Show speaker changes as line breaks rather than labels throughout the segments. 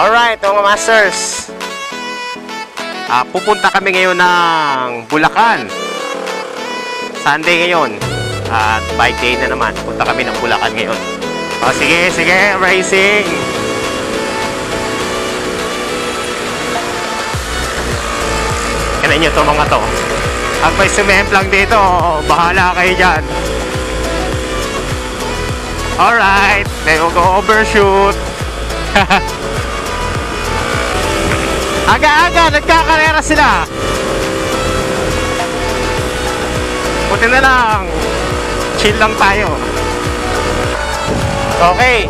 Alright, mga masters. Ah, pupunta kami ngayon ng Bulacan. Sunday ngayon. At bike day na naman. Punta kami ng Bulacan ngayon. O, sige, sige, racing. Kaya nyo to mga to. Ang may sumemplang dito, bahala kayo dyan. Alright, they will go overshoot. Aga-aga, nagkakarera sila. Buti na lang. Chill lang tayo. Okay.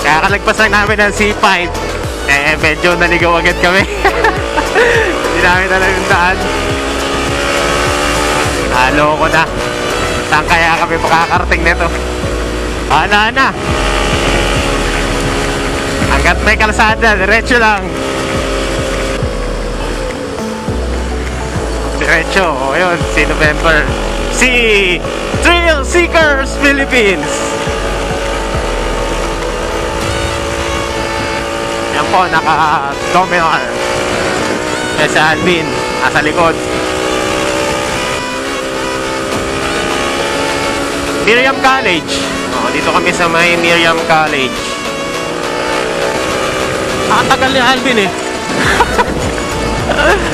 Kaya kalagpas lang namin ng C5. Eh, medyo naligaw agad kami. Hindi namin alam yung daan. Halo ko na. Saan kaya kami makakarating nito? Ana na. Hanggat may kalsada, diretso lang. Diretso, o yun, si November. Si Thrill Seekers Philippines. Yan po, naka-dominar. Yan si Alvin, nasa likod. Miriam College. Oh, dito kami sa may Miriam College. Ang ni Alvin eh.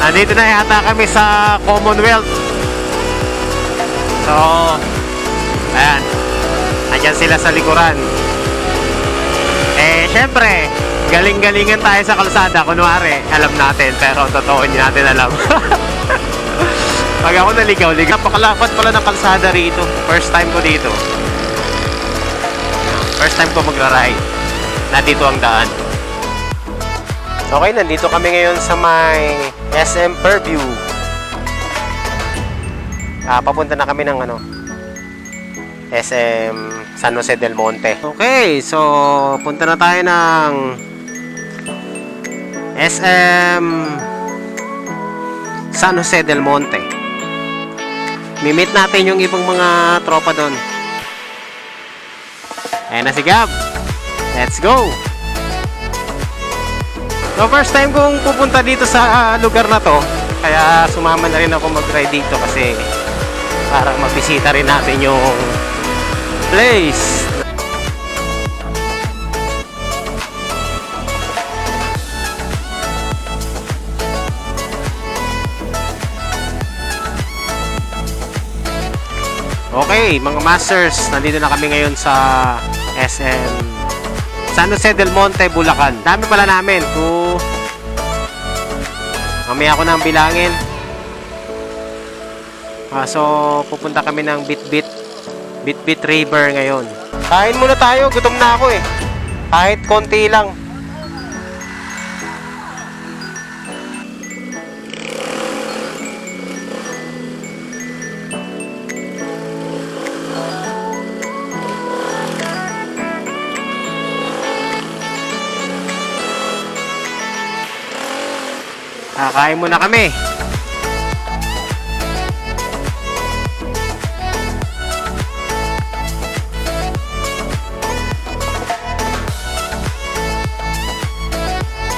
Nandito na yata kami sa Commonwealth. So, ayan. Andyan sila sa likuran. Eh, syempre, galing-galingan tayo sa kalsada. Kunwari, alam natin, pero totoo hindi natin alam. Pag ako naligaw, ligaw. Napakalapat pala ng kalsada rito. First time ko dito. First time ko magra-ride. Nandito ang daan. Okay, nandito kami ngayon sa may SM Purview. Ah, papunta na kami ng ano, SM San Jose del Monte. Okay, so punta na tayo ng SM San Jose del Monte. Mimit natin yung ibang mga tropa doon. Ayan na si Gab. Let's go! So first time kong pupunta dito sa ah, lugar na to. Kaya sumama na rin ako mag-ride dito kasi para mabisita rin natin yung place. Okay, mga masters, nandito na kami ngayon sa SM San Jose del Monte, Bulacan. Dami pala namin. Two, mamaya ako nang bilangin. Ah, so, pupunta kami ng Bitbit Bitbit River ngayon. Kain muna tayo, gutom na ako eh. Kahit konti lang. Kakain muna kami.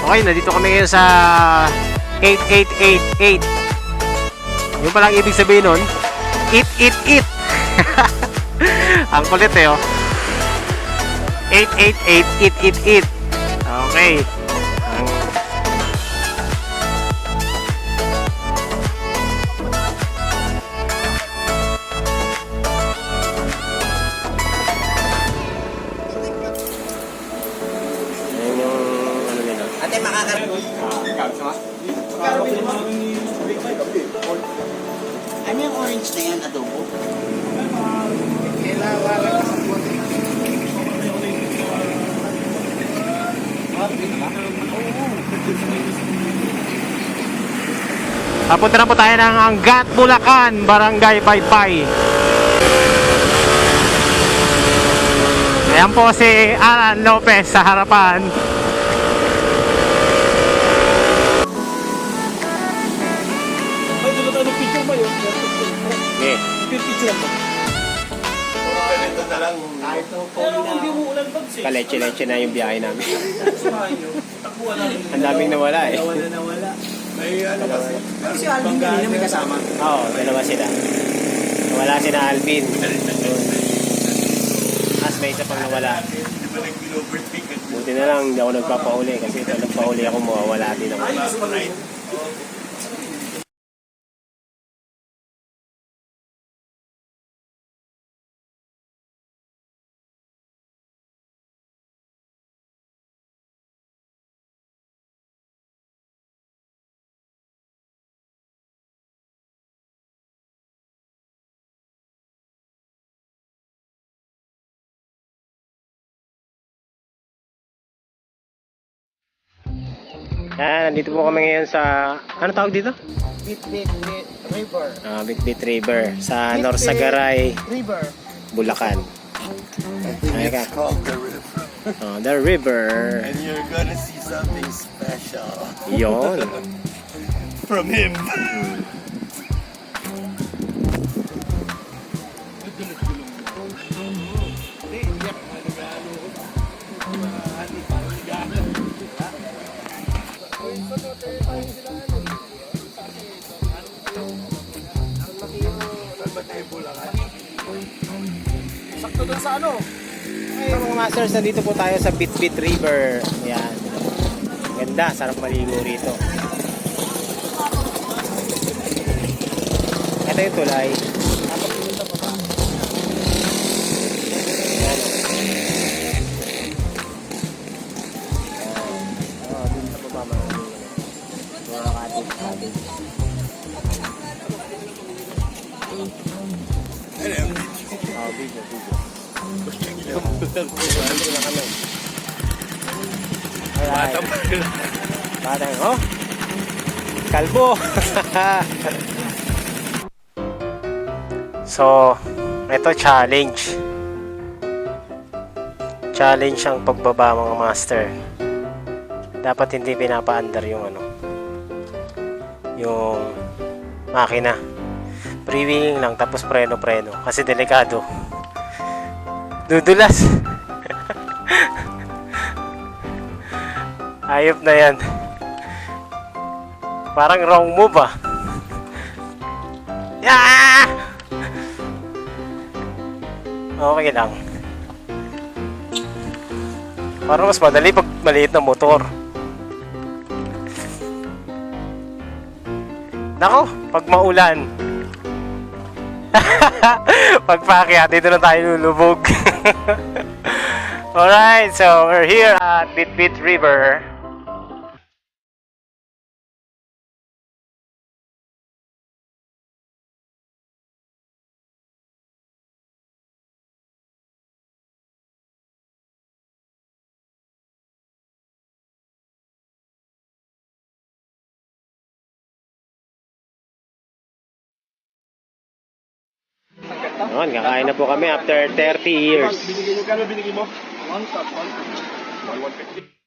Okay, nandito kami ngayon sa 8888. Yung palang ibig sabihin nun, eat, eat, eat. Ang kulit eh, oh. 888, eat, eat, eat. Okay. Papunta na po tayo ng Angat, Bulacan, Barangay Baypay. Ayan po si Alan Lopez sa harapan. Okay. Kaleche-leche na yung biyahe namin. Ang daming nawala eh.
Nawala nawala.
May ano kasi.
Pero si Alvin kanina may kasama.
Oo, dalawa sila. Wala si na Alvin. As may isa pang nawala. Buti na lang hindi ako nagpapahuli kasi ito nagpahuli ako mawawala din ako. Yan, nandito po kami ngayon sa, ano tawag dito?
Bit Bit Bit River.
Ah, Bitbit River sa
Bitbit
Norsagaray,
River.
Bulacan. Ay ka.
It's called the river.
Oh, the river.
And you're gonna see something special
Yon.
from him.
Sakto dun sa ano.
Hey, mga masters, nandito po tayo sa Bitbit River. Yan. Ganda, sarap maligo rito. Ito yung tulay. Kalbo. so, ito challenge. Challenge ang pagbaba mga master. Dapat hindi pinapaandar yung ano. Yung makina. Pre-wheeling lang tapos preno-preno kasi delikado. Dudulas. Ayop na yan. Parang wrong move ah. Yeah! Okay lang. Parang mas madali pag maliit na motor. Nako, pag maulan. pag paakyat, dito na tayo lulubog. Alright, so we're here at Bitbit River. Yun, kakain na po kami after 30 years.
Binigay niyo, kano binigay mo? 1 cup, 1 cup. 150.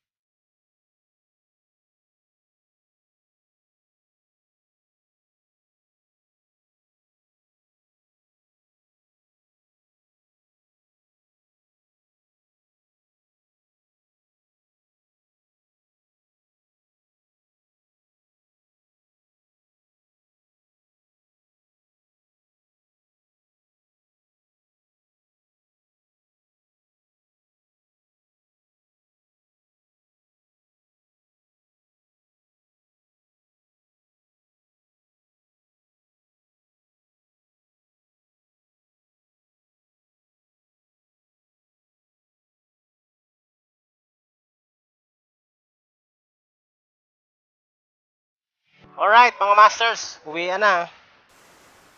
Alright, mga masters, uwi na.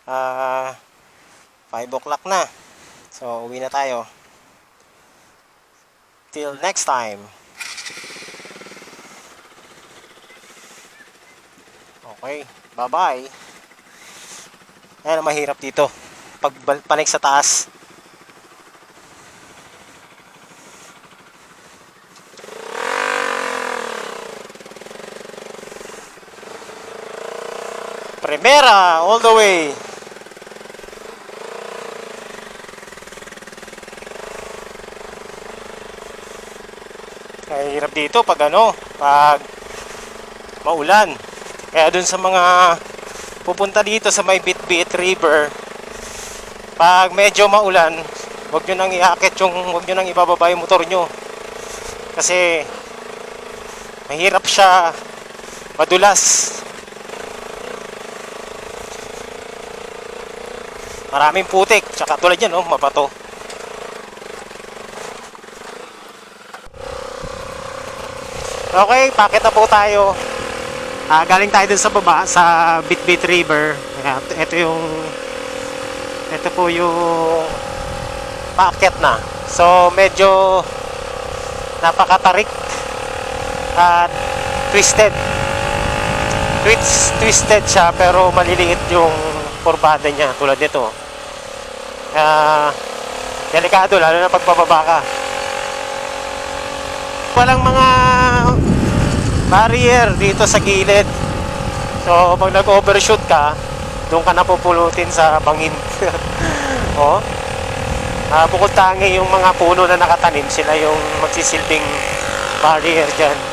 Ah, 5 o'clock na. So, uwi na tayo. Till next time. Okay, bye-bye. Ayan mahirap dito. Pag panik sa taas. Remera all the way. Kaya hirap dito pag ano, pag maulan. Kaya dun sa mga pupunta dito sa may Bitbit River, pag medyo maulan, wag nyo nang iakit yung, wag nyo nang ibababa yung motor nyo. Kasi mahirap siya madulas Maraming putik, tsaka tulad yan, oh, mabato. Okay, pakit na po tayo. Ah, galing tayo dun sa baba sa Bitbit River. Ito yung ito po yung paakyat na. So medyo napakatarik at twisted. Twist, twisted siya pero maliliit yung kurbada niya tulad nito. Kaya delikado lalo na pagpababa ka. Walang mga barrier dito sa gilid. So, pag nag-overshoot ka, doon ka napupulutin sa bangin. oh. Ah, bukod tangi yung mga puno na nakatanim, sila yung magsisilbing barrier dyan.